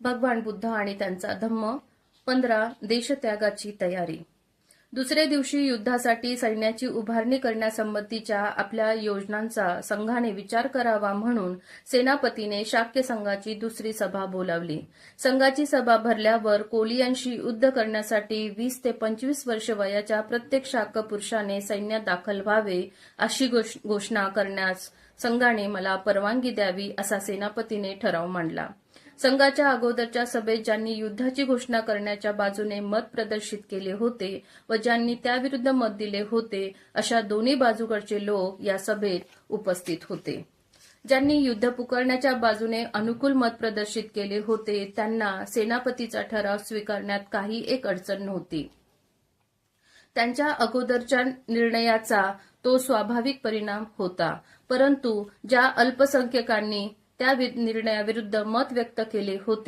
भगवान बुद्ध आणि त्यांचा धम्म पंधरा देशत्यागाची तयारी. दुसरे दिवशी युद्धासाठी सैन्याची उभारणी करण्यासंबंधीच्या आपल्या योजनांचा संघाने विचार करावा म्हणून सेनापतीने शाक्य संघाची दुसरी सभा बोलावली. संघाची सभा भरल्यावर कोलियांशी युद्ध करण्यासाठी वीस ते पंचवीस वर्ष वयाच्या प्रत्येक शाक्य पुरुषाने सैन्यात दाखल व्हावे अशी घोष- घोषणा करण्यास संघाने मला परवानगी द्यावी असा सेनापतीने ठराव मांडला. संघाच्या अगोदरच्या सभेत ज्यांनी युद्धाची घोषणा करण्याच्या बाजूने मत प्रदर्शित केले होते व ज्यांनी त्याविरुद्ध मत दिले होते अशा दोन्ही बाजूकडचे लोक या सभेत उपस्थित होते. ज्यांनी युद्ध पुकारण्याच्या बाजूने अनुकूल मत प्रदर्शित केले होते त्यांना सेनापतीचा ठराव स्वीकारण्यात काही एक अडचण नव्हती. त्यांच्या अगोदरच्या निर्णयाचा तो स्वाभाविक परिणाम होता परंतु ज्या अल्पसंख्यकांनी त्या वि- निर्णयाविरुद्ध मत व्यक्त केले होते.